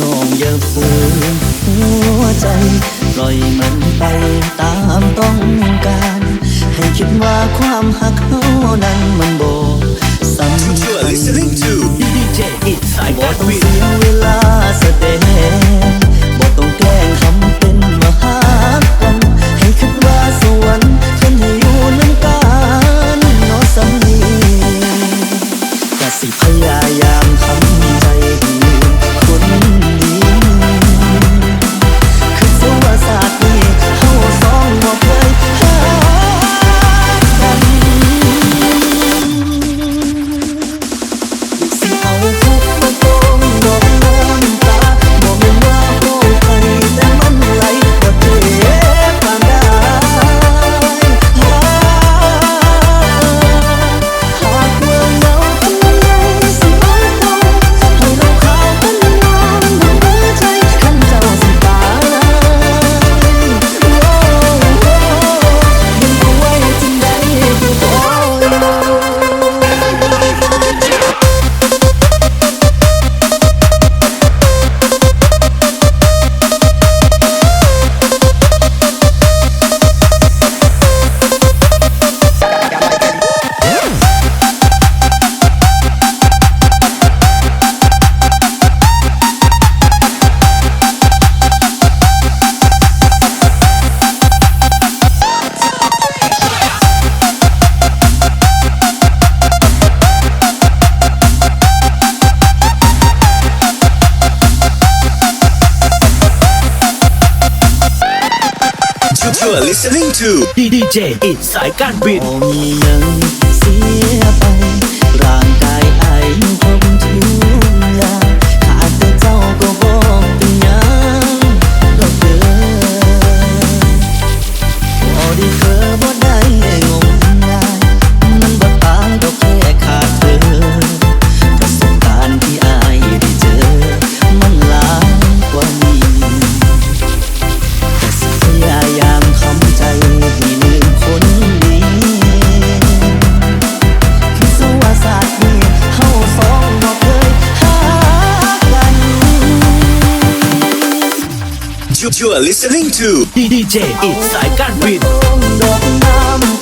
น้องอย่าฝืนหัวใจ ปล่อยมันไปตามต้องการ ให้คิดว่าความหักเฮานั้นมันโบสำคัญ You are listening to D D J อิสายการบิน โอ้มียังเสียไป ร่างกายไอ้คงทุลาขาดแต่เจ้าก็บอกเป็นยังดอเดินพอดีเธอบ่ได้งง You, you are listening to DJ Can't Breathe.